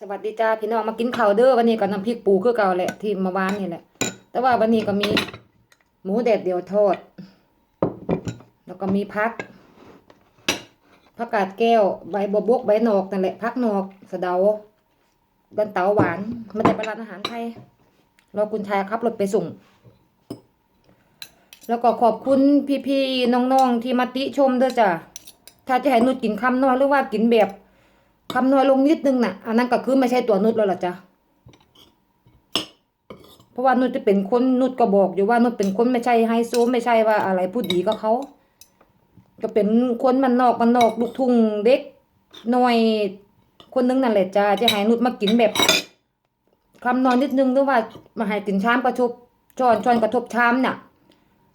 สวัสดีจ้าพี่น้องมากินข้าวเด้อวันนี้ก็น้ำพริกปูคือเก่าแหละที่มาวานนี่แหละ แต่ว่าวันนี้ก็มีหมูแดดเดียวทอด แล้วก็มีพักผักกาดแก้วใบบัวบกใบหนอกนั่นแหละพักหนอกสะเดาดันเตาหวานมาจากร้านอาหารไทยรอคุณชายขับรถไปส่ง แล้วก็ขอบคุณพี่ๆน้องๆที่มาติชมเด้อจ้ะถ้าจะให้นุชกินคำน้อยหรือว่ากินแบบ คำน้อยลงนิดนึงน่ะ อันนั้นก็คือไม่ใช่ตัวนุชแล้วล่ะจ้ะเพราะว่านุชจะเป็นคนนุชก็บอกอยู่ว่านุชเป็นคนไม่ใช่ไฮโซไม่ใช่ว่าอะไรพูดดีก็เขาก็เป็นคนมันนอกมันนอกลูกทุ่งเด็กน้อยคนนึงนั่นแหละจ้าจะให้นุชมากินแบบคำน้อยนิดนึงหรือว่ามาให้กินชามกระทบช้อนช้อนกระทบชามน่ะ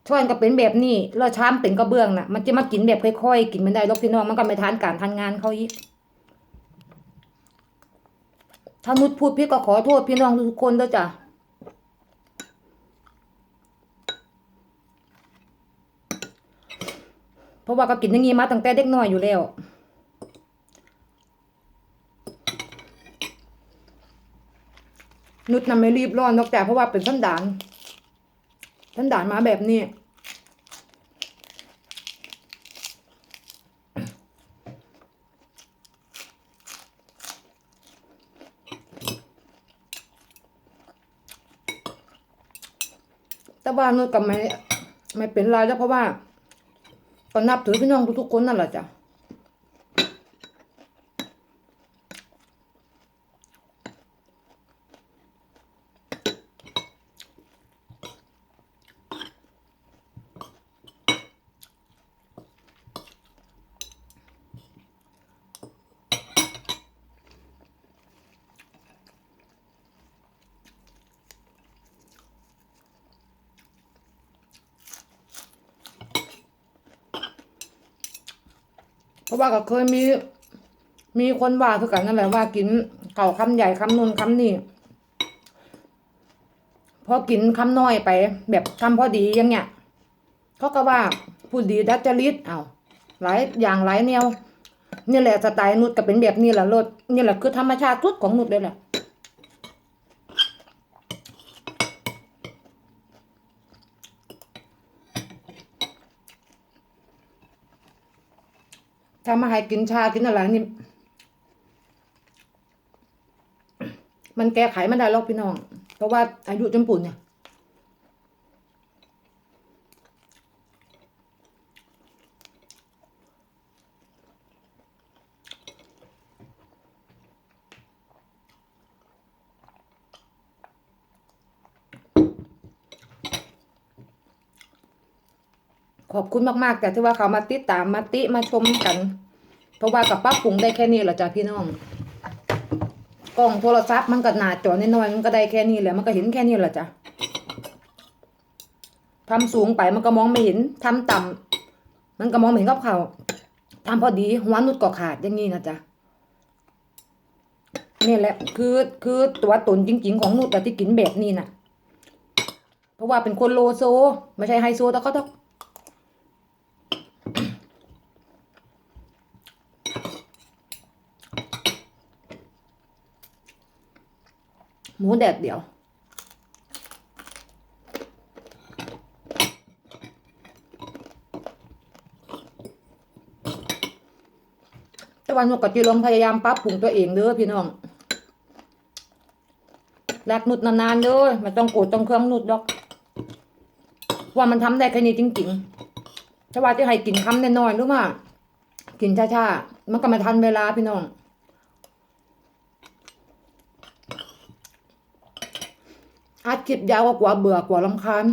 ช้อนก็เป็นแบบนี้แล้วชามเป็นกระเบื้องน่ะ มันจะมากินแบบค่อยๆกินไม่ได้หรอกพี่น้องมันก็ไม่ทานการทานงานเขาอีก ถ้านุชพูดพี่ก็ขอโทษพี่น้องทุกคนด้วยจ้ะเพราะว่าก็กินอย่างงี้มาตั้งแต่เด็กน้อยอยู่แล้วนุชน่ะไม่รีบร้อนนอกจากเพราะว่าเป็นสันดานสันดานมาแบบนี้ ว่านุชก็ไม่ไม่เป็นไรแล้วเพราะว่าก็นับถือพี่น้องทุกๆคนนั่นแหละจ้ะ ราะว่าก็เคยมี มีคนว่าคือกันนั่นแหละว่ากินเก่าคำใหญ่คำนูนคำนี่พอกินคำน้อยไป แบบคำพอดีอยังเงี้ยเขาก็ว่าพูดดีดัดจริตเอาหลายอย่างหลายแนวนี่แหละสไตล์นุชก็เป็นแบบนี้แหละรถนี่แหละคือธรรมชาติทุดของนุชเลยแหละ ถ้ามาให้กินชากินอะไรนี่ มันแก้ไขไม่ได้หรอกพี่น้อง เพราะว่าอายุจนปุ่นเนี่ย ขอบคุณมากๆ แต่ที่ว่าเขามาติดตามมาติมาชมกัน เพราะว่ากับป้าปรุงได้แค่นี้แหละจ้ะพี่น้องกล้องโทรศัพท์มันก็หนาจอน้อยๆมันก็ได้แค่นี้แหละมันก็เห็นแค่นี้แหละจ้ะทำสูงไปมันก็มองไม่เห็นทำต่ำมันก็มองไม่เห็นกับเขาทำพอดีหัวนุดก็ขาดอย่างนี้นะจ๊ะนี่แหละ คือคือตัวตนจริง ๆ ของนุดแต่ที่กินแบบนี้น่ะ เพราะว่าเป็นคนโลโซ ไม่ใช่ไฮโซแต่ก็ต้อง หมูแดดเดียว แต่วันนุกกับจีลองพยายามปรับปรุงตัวเองเด้อพี่น้องรักนุดนานๆเด้อไมันต้องโกรธต้องเครื่องนุดดอก ว่ามันทำได้แค่นี้จริงๆถ้าว่าจะให้กินคำน้อยๆหรือว่ากินช้าๆมันก็ม่ทันเวลาพี่น้อง อัดคลิปยาวกว่าเบื่อกว่าลำคาญ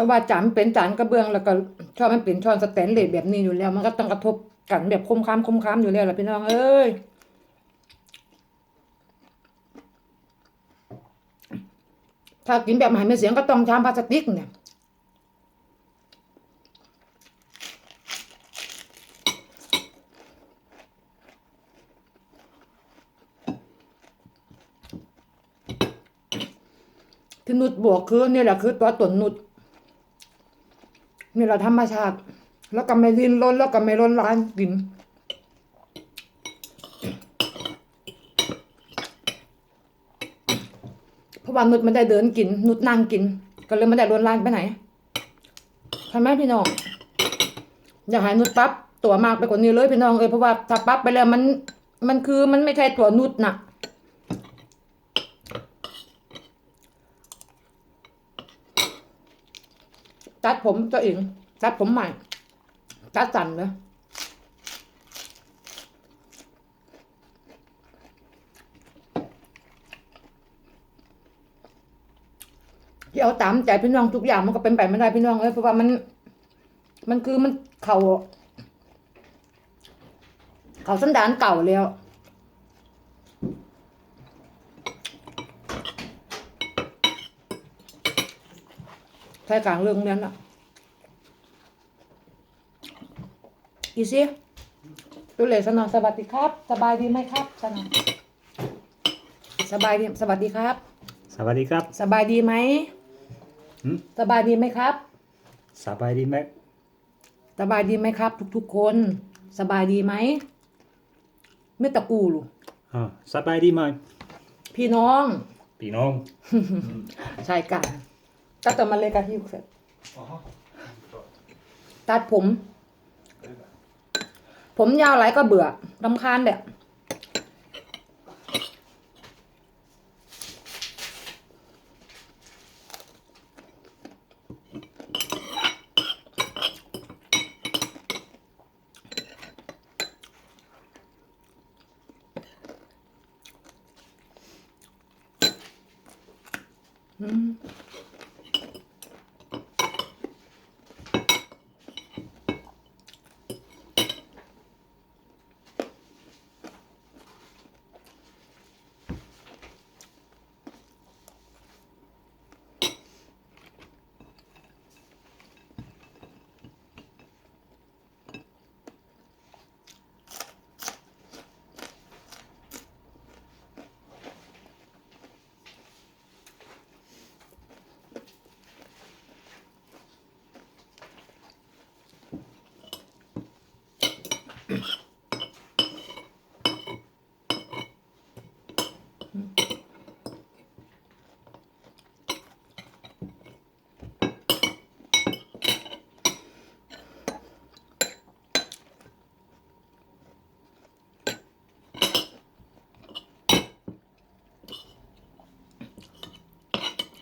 แต่ว่าจานเป็นจานกระเบื้องแล้วก็ชอบมันเป็นช้อนสแตนเลสแบบนี้อยู่แล้ว มันก็ต้องกระทบกันแบบคมค้ามคมค้ามอยู่แล้วล่ะพี่น้องเอ้ยถ้ากินแบบหายไม่เสียงก็ต้องชามพลาสติกเนี่ยที่นุดบวกคือนี่แหละคือตัวตนนุด นี่แหละธรรมชาติ แล้วก็ไม่รินล้นแล้วก็ไม่ล้นร้านกินเพราะว่านุดไม่ได้เดินกิน นุดนั่งกิน ก็เลยไม่ได้ล้นร้านไปไหนทำไหมพี่น้องอย่าให้นุดปั๊บตัวมากไปกว่านี้เลยพี่น้องเอ้ยเพราะว่าถ้าปั๊บไปแล้วมัน มันคือมันไม่ใช่ตัวนุดน่ะ ตัดผมตัวเองตัดผมใหม่ตัดสั้นเลยที่เอาตามใจพี่น้องทุกอย่างมันก็เป็นไปไม่ได้พี่น้องเลยเพราะว่ามัน มันคือมันเขาเขาสันดานเก่าแล้ว ใช่กลางเรื่องนั้นอะอีซี่ตุเลสนอสวัสดีครับ สบายดีไหมครับสนอสบายดีสวัสดีครับ สวัสดีครับ สบายดีไหมหืมสบายดีไหมครับ สบายดีไหมสบายดีไหมครับ ทุกๆคน สบายดีไหมไม่ตะกูลูกอ่าสบายดีไหมพี่น้อง พี่น้อง ใช่กัน ตัดต่อมาเลยกันที่เสร็จตัดผม ผมยาวหลายก็เบื่อรำคาญเด็กอืม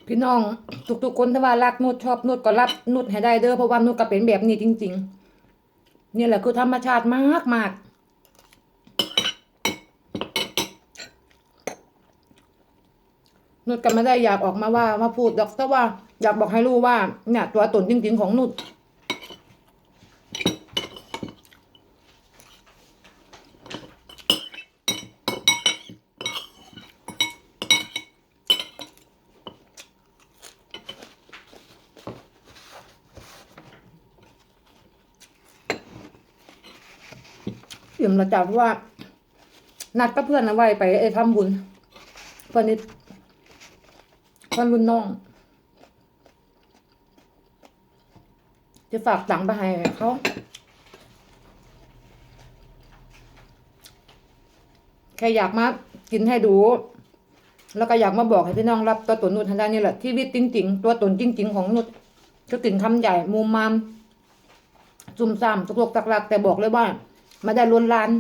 พี่น้องทุกๆคนถ้าว่ารักนุดชอบนุดก็รับนุดให้ได้เด้อเพราะว่านุดก็เป็นแบบนี้จริง ๆ นี่แหละคือธรรมชาติมากมากนุดก็ไม่ได้อยากออกมาว่ามาพูดดอกแต่ว่าอยากบอกให้รู้ว่าเนี่ยตัวตนจริง ๆ ของนุด อิ่มและจ้ะเพราะว่า นัดกับเพื่อนเอาไว้ไปไอ้ทำบุญเพื่อนนิดเพื่อนรุ่นน้อง จะฝากตังค์ไปให้เขาแค่อยากมากินให้ดู แล้วก็อยากมาบอกให้พี่น้องรับตัวตนนุชทันได้นี่แหละชีวิตจริงๆตัวตนจริง ๆ ของนุชก็กินคำใหญ่มูมมามจุ่มซ่ามตกลกตักลักแต่บอกเลยว่า ไม่ได้ล้วนลาน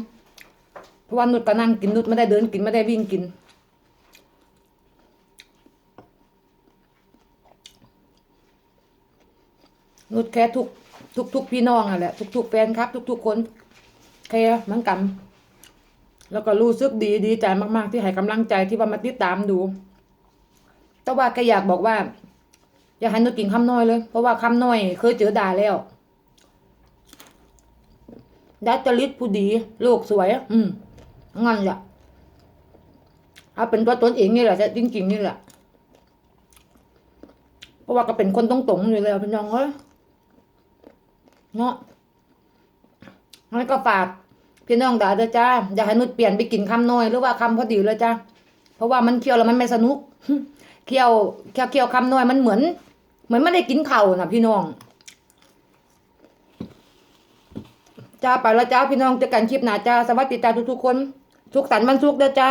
เพราะว่านุชก็นั่งกินนุชไม่ได้เดินกินไม่ได้วิ่งกิน นุชแค่ทุกทุกทุกพี่น้องอะแหละ ทุกทุกแฟนครับ ทุกทุกคนแค่เหมือนกัน แล้วก็รู้สึกดีดีใจมาก ๆ ที่ให้กำลังใจที่ว่ามาติดตามดู แต่ว่าแกอยากบอกว่า อย่าให้นุชกินคำน้อยเลย เพราะว่าคำน้อย เคยเจอด่าแล้ว ดัตจริตผู้ดี โลกสวย อืมงั้นแหละเอาเป็นตัวตนเองนี่แหละจะจริงๆนี่แหละเพราะว่าก็เป็นคนตรงๆอยู่แล้วพี่น้องเอ้ยเนาะงั้นก็ฝากพี่น้องด่าเด้อจ้าอย่าให้นุชเปลี่ยนไปกินคำน้อยหรือว่าคำพอดีเลยจ้าเพราะว่ามันเคี้ยวแล้วมันไม่สนุกเคี้ยวเคี้ยวเคี้ยวคำน้อยมันเหมือน เหมือนไม่ได้กินเข่านะพี่น้อง จ้าไปแล้วจ้าพี่น้องเจอกันคลิปหน้าจ้าสวัสดีจ้าทุกๆคน สุขสันต์วันสุขเด้อจ้า